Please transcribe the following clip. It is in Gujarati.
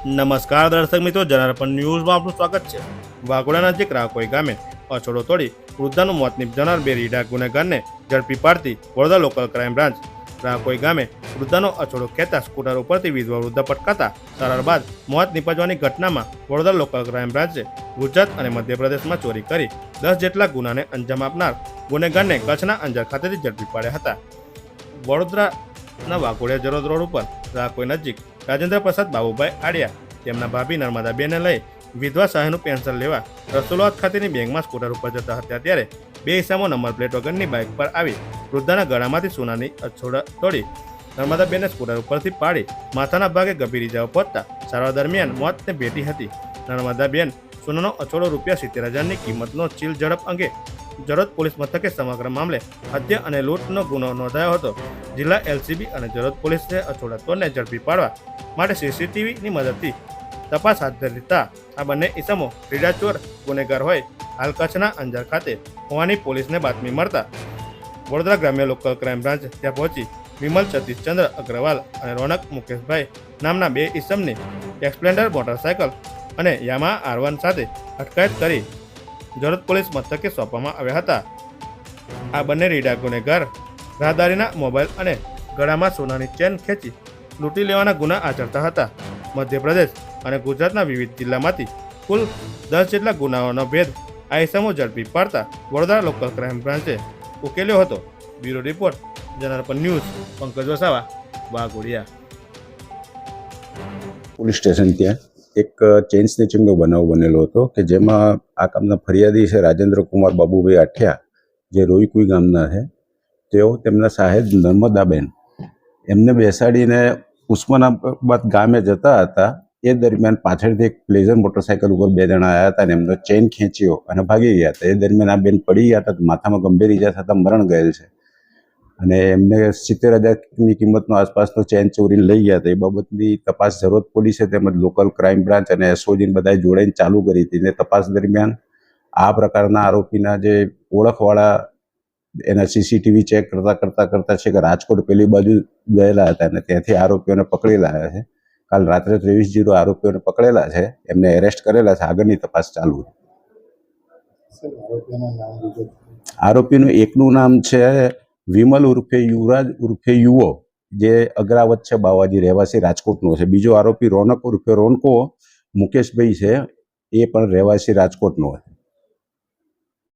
નમસ્કાર દર્શક મિત્રો જનાર્પણ ન્યૂઝમાં આપનું સ્વાગત છે. વાઘોડા નજીક રાકોઈ ગામે અછોડો તોડી વૃદ્ધાનું મોત નિપજનાર બે રીડા ગુનેગારને ઝડપી પાડતી Vadodara local crime branch. Rakoi ગામે વૃદ્ધાનો અછોડો ખેતા સ્કૂટર ઉપરથી વિધવા વૃદ્ધા પટકાતા સારવાર બાદ મોત નિપજવાની ઘટનામાં વડોદરા લોકલ ક્રાઇમ બ્રાન્ચે ગુજરાત અને મધ્યપ્રદેશમાં ચોરી કરી દસ જેટલા ગુનાને અંજામ આપનાર ગુનેગારને કચ્છના અંજાર ખાતેથી ઝડપી પાડ્યા હતા. વડોદરાના વાઘોડિયા જરોદ રોડ ઉપર રાકોઈ નજીક રાજેન્દ્ર પ્રસાદ બાબુભાઈ આડિયા, તેમના ભાભી નર્મદાબેનને લઈ વિધવા સહાયનું પેન્શન લેવા રસોલાત ખાતેની બેંકમાં સ્કૂટર ઉપર જતા હતા ત્યારે બે હિસ્સામાં નંબર પ્લેટ વગરની બાઇક પર આવી વૃદ્ધાના ગળામાંથી સોનાની અછોડા તોડી નર્મદાબેનને સ્કૂટર ઉપરથી પાડી માથાના ભાગે ગંભીર ઇજાઓ પહોંચતા સારવાર દરમિયાન મોતને ભેટી હતી. નર્મદાબેન સોનાનો અછોડો રૂપિયા સિત્તેર હજારની કિંમતનો ચીલ ઝડપ અંગે જરોદ પોલીસ મથકે સમગ્ર મામલે હત્યા અને લૂંટનો ગુનો નોંધાયો હતો. જિલ્લા એલસીબી અને જરોદ પોલીસે અછોડાતોડને ઝડપી પાડવા માટે સીસીટીવીની મદદથી તપાસ હાથ ધરતા આ બંને ઇસમો ક્રીડાચોર ગુનેગાર હોય હાલ કચ્છના અંજાર ખાતે હોવાની પોલીસને બાતમી મળતા વડોદરા ગ્રામ્ય લોકલ ક્રાઇમ બ્રાન્ચ ત્યાં પહોંચી વિમલ સતીશચંદ્ર અગ્રવાલ અને રોનક મુકેશભાઈ નામના બે ઇસમની એક્સપ્લેન્ડર મોટરસાયકલ અને યામા આરવન સાથે અટકાયત કરી જરોદ પોલીસ મથકે સોંપવામાં આવ્યા હતા. આ બંને રીડા ગુનેગાર રાહદારીના મોબાઈલ અને ગળામાં સોનાની ચેન ખેંચી લૂંટી લેવાના ગુના આચરતા હતા. મધ્યપ્રદેશ અને ગુજરાતના વિવિધ જિલ્લામાંથી કુલ દસ જેટલા ગુનાઓનો ભેદ આઈસમો ઝડપી પાડતા વડોદરા લોકલ ક્રાઇમ બ્રાન્ચે ઉકેલ્યો હતો. Bureau report Janarpan news, Pankaj Vasava, Waghodia. Police station ત્યાં એક ચેઇન સ્નેચિંગનો બનાવ બનેલો હતો કે જેમાં આ કામના ફરિયાદી છે રાજેન્દ્ર કુમાર બાબુભાઈ આઠિયા, જે રોઈકુઈ ગામના છે. તેઓ તેમના સાહેબ નર્મદાબેન. એમને બેસાડીને ઉસ્માનાબાદ ગામે જતા હતા. એ દરમિયાન પાછળથી એક પ્લેઝર મોટરસાયકલ ઉપર બે જણા આવ્યા હતા અને એમનો ચેઇન ખેંચ્યો અને ભાગી ગયા હતા. એ દરમિયાન આ બેન પડી ગયા હતા માથામાં ગંભીર ઈજા થતાં મરણ ગયેલ છે. અને એમને સિત્તેર હજારની કિંમતનો આસપાસનો ચેન ચોરીને લઈ ગયા હતા. એ બાબતની તપાસ જરૂરત પોલીસે તેમજ લોકલ ક્રાઇમ બ્રાન્ચ અને એસઓજીને બધાએ જોડાઈને ચાલુ કરી હતી. ને તપાસ દરમિયાન આ પ્રકારના આરોપીના જે ઓળખવાળા એના સીસીટીવી ચેક કરતા કરતા કરતા છે કે રાજકોટ પેલી બાજુ ગયેલા હતા અને ત્યાંથી આરોપીઓને પકડી લાવ્યા છે. કાલ રાત્રે ત્રેવીસ જીરો આરોપીઓને પકડેલા છે. એમને એરેસ્ટ કરેલા છે. આગળની તપાસ ચાલુ છે. આરોપીનું એકનું નામ છે વિમલ ઉર્ફે યુવરાજ ઉર્ફે યુવો, જે અગ્રાવત છે, બાવાજી રહેવાસી, રાજકોટનો છે. બીજો આરોપી રોનક ઉર્ફે રોનકો મુકેશભાઈ છે, એ પણ રહેવાસી રાજકોટનો છે.